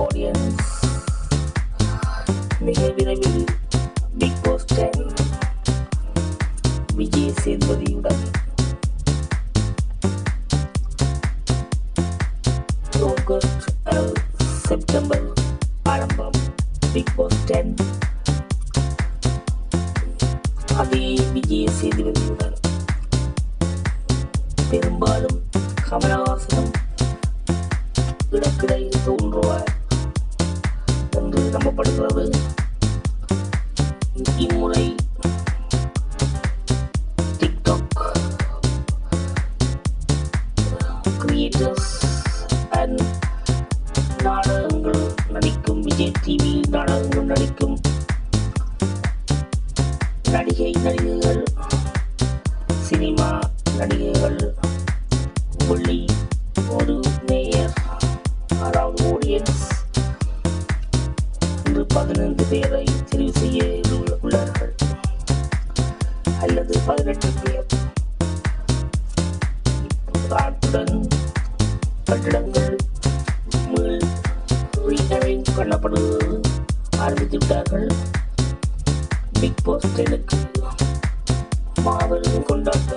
Audience மிக விரைவில் big pass ten Vijay சேதுபதியுடன் August அஹ், September ஆரம்பம் பிக் பாஸ் டென் அதே விஜய் சேதுபதியுடன் பெரும்பாலும் கமலஹாசனும் இடக்கிடையில் தோன்றுவார் என்று இம்முறை டிக்டாக் கிரியேட்டர்ஸ் அண்ட் நாடகங்கள் நடிக்கும் விஜய் டிவி நாடகங்கள் நடிக்கும் நடிகை நடிகைகள் சினிமா நடிகைகள் ஒளி ஒரு மேயர் அதாவது ஆடியன்ஸ் என்று பதினைந்து பேரை தெரிவு செய்ய உள்ளார்கள் அல்லது பதினெட்டு பேர் காட்டுடன் கட்டிடங்கள் மீள் கொள்ளப்படுவது ஆரம்பித்து விட்டார்கள். பிக் பாஸ் டெனுக்கு மாபெரும் கொண்டாட்டம்.